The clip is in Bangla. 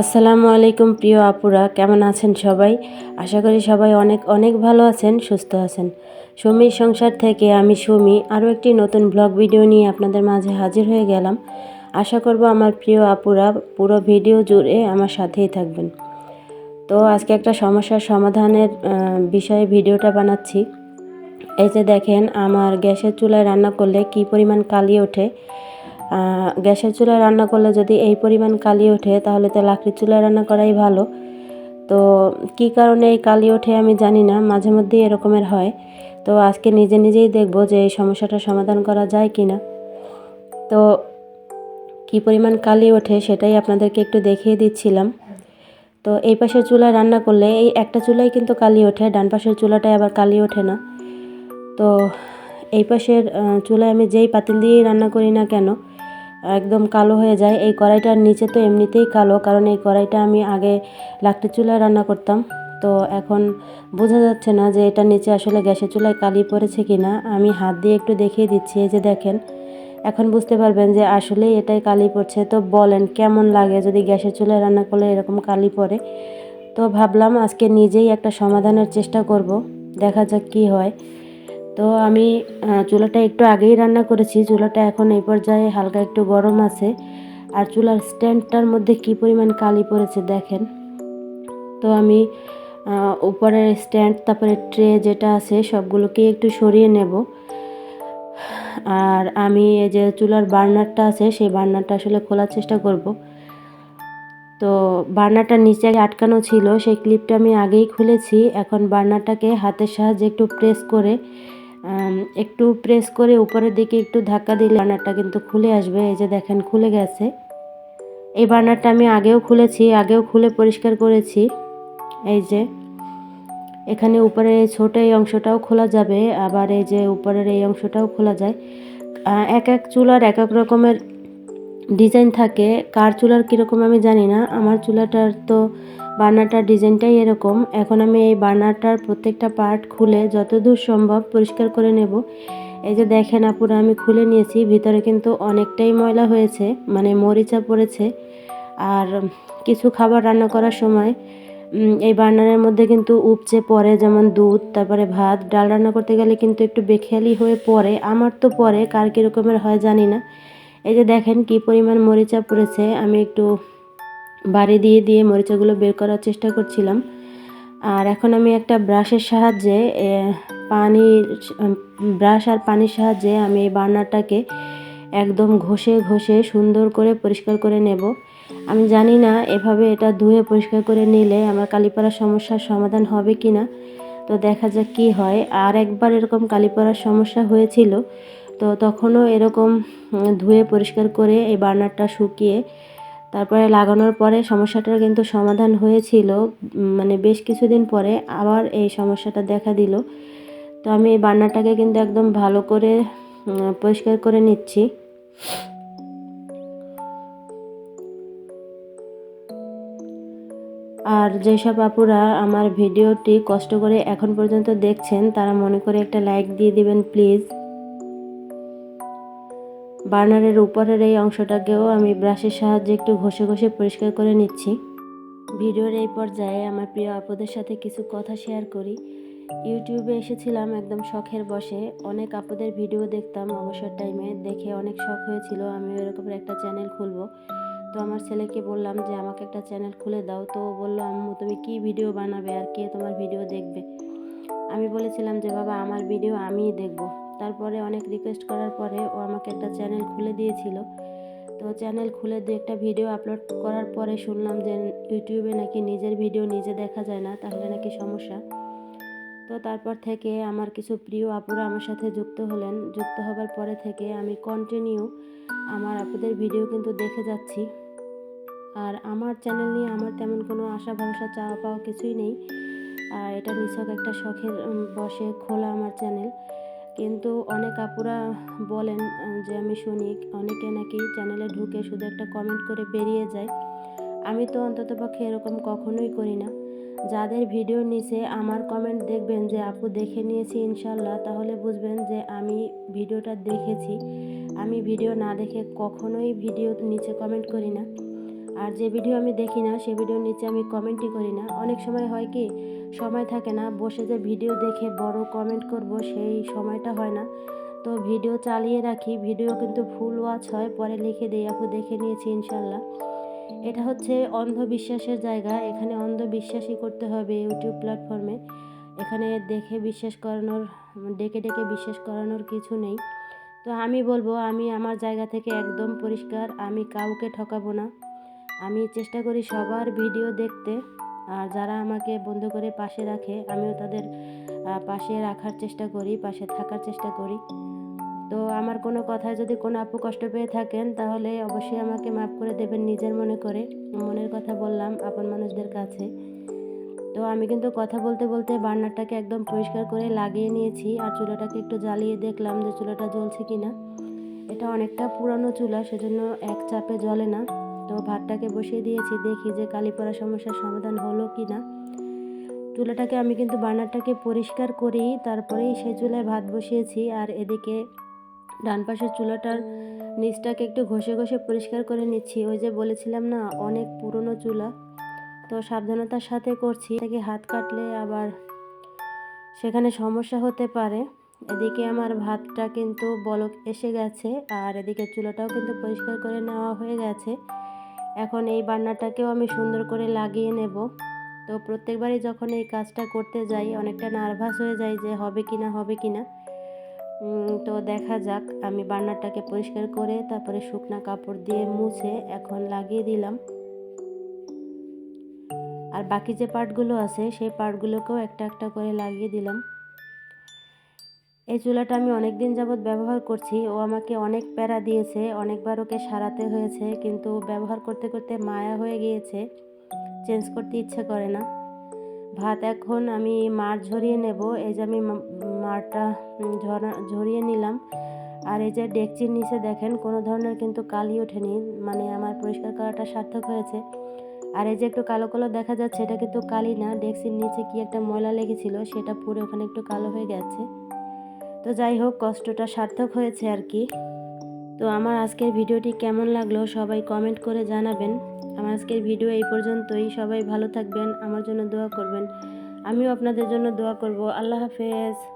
আসসালামু আলাইকুম প্রিয় আপুরা, কেমন আছেন সবাই? আশা করি সবাই অনেক অনেক ভালো আছেন, সুস্থ আছেন। সুমির সংসার থেকে আমি সুমি আরও একটি নতুন ব্লগ ভিডিও নিয়ে আপনাদের মাঝে হাজির হয়ে গেলাম। আশা করব আমার প্রিয় আপুরা পুরো ভিডিও জুড়ে আমার সাথেই থাকবেন। তো আজকে একটা সমস্যার সমাধানের বিষয়ে ভিডিওটা বানাচ্ছি। এই যে দেখেন, আমার গ্যাসের চুলায় রান্না করলে কি পরিমাণ কালি ওঠে গ্যাসের চুলায় রান্না করলে যদি এই পরিমাণ কালি ওঠে, তাহলে তো লাকড়ির চুলায় রান্না করাই ভালো। তো কি কারণে এই কালি ওঠে আমি জানি না, মাঝে মধ্যেই এরকমের হয়। তো আজকে নিজে নিজেই দেখব যে এই সমস্যাটা সমাধান করা যায় কি না তো কি পরিমাণ কালি ওঠে সেটাই আপনাদেরকে একটু দেখিয়ে দিচ্ছিলাম। তো এই পাশের চুলায় রান্না করলে এই একটা চুলায় কিন্তু কালি ওঠে, ডান পাশের চুলাটায় আবার কালি ওঠে না। তো এই পাশের চুলায় আমি যেই পাতিল দিয়েই রান্না করি না কেন একদম কালো হয়ে যায়। এই কড়াইটার নিচে তো এমনিতেই কালো, কারণ এই কড়াইটা আমি আগে লাকড়ির চুলায় রান্না করতাম। তো এখন বোঝা যাচ্ছে না যে এটা নিচে আসলে গ্যাসের চুলায় কালি পড়েছে কি না আমি হাত দিয়ে একটু দেখিয়ে দিচ্ছি, এই যে দেখেন। এখন বুঝতে পারবেন যে আসলেই এটাই কালি পড়ছে। তো বলেন, কেমন লাগে যদি গ্যাসের চুলায় রান্না করলে এরকম কালি পড়ে? তো ভাবলাম আজকে নিজেই একটা সমাধানের চেষ্টা করব। দেখা যাক কি হয়। তো আমি চুলাটা একটু আগেই রান্না করেছি। চুলাটা এখন এই পর্যায়ে হালকা একটু গরম আছে। আর চুলার স্ট্যান্ডটার মধ্যে কি পরিমাণ কালি পড়েছে দেখেন। তো আমি উপরের স্ট্যান্ড, তারপরে ট্রে যেটা আছে সবগুলোকে একটু সরিয়ে নেব। আর আমি এই যে চুলার বার্নারটা আছে, সেই বার্নারটা আসলে খোলার চেষ্টা করব। তো বার্নারটা নিচে আটকানো ছিল, সেই ক্লিপটা আমি আগেই খুলেছি। এখন বার্নারটাকে হাতের সাহায্যে একটু প্রেস করে একটু প্রেস করে উপরের দিকে একটু ধাক্কা দিলে বার্নারটা কিন্তু খুলে আসবে। এই যে দেখেন, খুলে গেছে। এই বার্নারটা আমি আগেও খুলেছি, আগেও খুলে পরিষ্কার করেছি। এই যে, এখানে উপরের এই ছোট এই অংশটাও খোলা যাবে, আবার এই যে উপরের এই অংশটাও খোলা যায়। এক এক চুলার এক এক রকমের ডিজাইন থাকে। কার চুলার কীরকম আমি জানি না, আমার চুলাটার তো বার্নারটার ডিজাইনটাই এরকম। এখন আমি এই বার্নারটার প্রত্যেকটা পার্ট খুলে যতদূর সম্ভব পরিষ্কার করে নেব। এই যে দেখেন আপুরা, আমি খুলে নিয়েছি। ভিতরে কিন্তু অনেকটাই ময়লা হয়েছে মানে মরিচা পড়েছে। আর কিছু খাবার রান্না করার সময় এই বার্নারের মধ্যে কিন্তু উপচে পড়ে, যেমন দুধ, তারপরে ভাত, ডাল রান্না করতে গেলে কিন্তু একটু বেখেয়ালি হয়ে পড়ে। আমার তো পরে কার কীরকমের হয় জানি না। এই যে দেখেন কি পরিমাণ মরিচা পড়েছে, আমি একটু বাড়ি দিয়ে দিয়ে মরিচাগুলো বের করার চেষ্টা করছিলাম। আর এখন আমি একটা ব্রাশের সাহায্যে পানির ব্রাশ আর পানির সাহায্যে আমি এই বার্নারটাকে একদম ঘষে ঘষে সুন্দর করে পরিষ্কার করে নেব। আমি জানি না এভাবে এটা ধুয়ে পরিষ্কার করে নিলে আমার কালিপাড়ার সমস্যার সমাধান হবে কি না তো দেখা যাক কি হয়। আর একবার এরকম কালিপাড়ার সমস্যা হয়েছিল, তো তখনও এরকম ধুয়ে পরিষ্কার করে এই বার্নারটা শুকিয়ে তারপরে লাগানোর পরে সমস্যাটার কিন্তু সমাধান হয়েছিল মানে বেশ কিছুদিন পরে আবার এই সমস্যাটা দেখা দিল। তো আমি এই বান্নাটাকে কিন্তু একদম ভালো করে পরিষ্কার করে নিচ্ছি। আর যেসব আপুরা আমার ভিডিওটি কষ্ট করে এখন পর্যন্ত দেখছেন, তারা মনে করে একটা লাইক দিয়ে দিবেন, প্লিজ। বার্নারের উপরের এই অংশটাকেও আমি ব্রাশের সাহায্যে একটু ঘষে ঘষে পরিষ্কার করে নিচ্ছি। ভিডিওর এই পর্যায়ে আমার প্রিয় আপুদের সাথে কিছু কথা শেয়ার করি। ইউটিউবে এসেছিলাম একদম শখের বসে। অনেক আপুদের ভিডিও দেখতাম অবসর টাইমে দেখে অনেক শখ হয়েছিল। আমি এরকমের একটা চ্যানেল খুলবো। তো আমার ছেলেকে বললাম যে, আমাকে একটা চ্যানেল খুলে দাও। তো বলল, আম্মু, তুমি কি ভিডিও বানাবে আর কে তোমার ভিডিও দেখবে? আমি বলেছিলাম যে, বাবা, আমার ভিডিও আমিই দেখব। তারপরে অনেক রিকোয়েস্ট করার পরে ও আমাকে একটা চ্যানেল খুলে দিয়েছিল। তো চ্যানেল খুলে দু একটা ভিডিও আপলোড করার পরে শুনলাম যে ইউটিউবে নাকি নিজের ভিডিও নিজে দেখা যায় না, তাহলে নাকি সমস্যা। তো তারপর থেকে আমার কিছু প্রিয় আপুরা আমার সাথে যুক্ত হলেন। যুক্ত হবার পরে থেকে আমি কন্টিনিউ আমার আপুদের ভিডিও কিন্তু দেখে যাচ্ছি। আর আমার চ্যানেল নিয়ে আমার তেমন কোনো আশা ভরসা, চাওয়া পাওয়া কিছুই নেই। আর এটা নিছক একটা শখের বসে খোলা আমার চ্যানেল কিন্তু অনেক আপুরা বলেন যে আমি শুনি, অনেকে নাকি চ্যানেলে ঢুকে শুধু একটা কমেন্ট করে বেরিয়ে যায়। আমি তো অন্ততপক্ষে এরকম কখনোই করি না। যাদের ভিডিও নিচে আমার কমেন্ট দেখবেন যে, আপু দেখে নিয়েছি ইনশাল্লাহ, তাহলে বুঝবেন যে, আমি ভিডিওটা দেখেছি। আমি ভিডিও না দেখে কখনোই ভিডিও নিচে কমেন্ট করি না। আর যে ভিডিও আমি দেখি না, সে ভিডিওর নিচে আমি কমেন্টই করি না। অনেক সময় হয় কি, সময় থাকে না, বসে যে ভিডিও দেখে বড় কমেন্ট করব, সেই সময়টা হয় না। তো ভিডিও চালিয়ে রাখি, ভিডিও কিন্তু ফুল ওয়াচ হয়, পরে লিখে দিই, আপু, দেখে নিয়েছি, ইনশাল্লাহ। এটা হচ্ছে অন্ধবিশ্বাসের জায়গা, এখানে অন্ধবিশ্বাসই করতে হবে ইউটিউব প্ল্যাটফর্মে এখানে দেখে বিশ্বাস করানোর, ডেকে ডেকে বিশ্বাস করানোর কিছু নেই। তো আমি বলব, আমি আমার জায়গা থেকে একদম পরিষ্কার, আমি কাউকে ঠকাবো না। আমি চেষ্টা করি সবার ভিডিও দেখতে। আর যারা আমাকে বন্ধু করে পাশে রাখে, আমিও তাদের পাশে রাখার চেষ্টা করি, পাশে থাকার চেষ্টা করি। তো আমার কোনো কথায় যদি কোনো আপু কষ্ট পেয়ে থাকেন, তাহলে অবশ্যই আমাকে মাফ করে দেবেন নিজের মনে করে। মনের কথা বললাম আপন মানুষদের কাছে। তো আমি কিন্তু কথা বলতে বলতে বার্নারটাকে একদম পরিষ্কার করে লাগিয়ে নিয়েছি, আর চুলাটাকে একটু জ্বালিয়ে দেখলাম যে চুলাটা জ্বলছে কি না এটা অনেকটা পুরানো চুলা, সেজন্য এক চাপে জ্বলে না। তো ভাতটাকে বসিয়ে দিয়েছি, দেখি যে কালি পড়া সমস্যার সমাধান হলো কি না চুলাটাকে আমি কিন্তু বার্নারটাকে পরিষ্কার করেই তারপরেই সেই চুলায় ভাত বসিয়েছি। আর এদিকে ডান পাশের চুলাটার নিচটাকে একটু ঘষে ঘষে পরিষ্কার করে নিচ্ছি। ওই যে বলেছিলাম না, অনেক পুরনো চুলা। তো সাবধানতার সাথে করছি থেকে হাত কাটলে আবার সেখানে সমস্যা হতে পারে। এদিকে আমার ভাতটা কিন্তু বলক এসে গেছে, আর এদিকে চুলাটাও কিন্তু পরিষ্কার করে নেওয়া হয়ে গেছে। এখন এই বান্নাটাকেও আমি সুন্দর করে লাগিয়ে নেব। তো প্রত্যেকবারই যখন এই কাজটা করতে যাই, অনেকটা নার্ভাস হয়ে যাই যে হবে কি না, হবে কি না। তো দেখা যাক, আমি বান্নারটাকে পরিষ্কার করে তারপরে শুকনা কাপড় দিয়ে মুছে এখন লাগিয়ে দিলাম। আর বাকি যে পার্টগুলো আছে, সেই পার্টগুলোকেও একটা একটা করে লাগিয়ে দিলাম। এই চুলাটা আমি অনেক দিন যাবৎ ব্যবহার করছি। ও আমাকে অনেক প্যারা দিয়েছে, অনেকবার ওকে সারাতে হয়েছে, কিন্তু ব্যবহার করতে করতে মায়া হয়ে গিয়েছে। চেঞ্জ করতে ইচ্ছে করে না। ভাত এখন আমি মার ঝরিয়ে নেব। এই যে আমি মারটা ঝরা ঝরিয়ে নিলাম। আর এই যে ডেকচির নিচে দেখেন, কোনো ধরনের কিন্তু কালি ওঠেনি। মানে আমার পরিষ্কার করাটা সার্থক হয়েছে। আর এই যে একটু কালো কালো দেখা যাচ্ছে, এটা কিন্তু কালি না। ডেক্সির নিচে কি একটা ময়লা লেগেছিল, সেটা পুরো ওখানে একটু কালো হয়ে গেছে। তো যাই হোক, কষ্টটা সার্থক হয়েছে আর কি। তো আমার আজকের ভিডিওটি কেমন লাগল সবাই কমেন্ট করে জানাবেন। আমার আজকের ভিডিও এই পর্যন্তই। সবাই ভালো থাকবেন, আমার জন্য দোয়া করবেন। আমিও আপনাদের জন্য দোয়া করব। আল্লাহ হাফেজ।